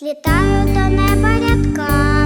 Злітаю до неба рядка,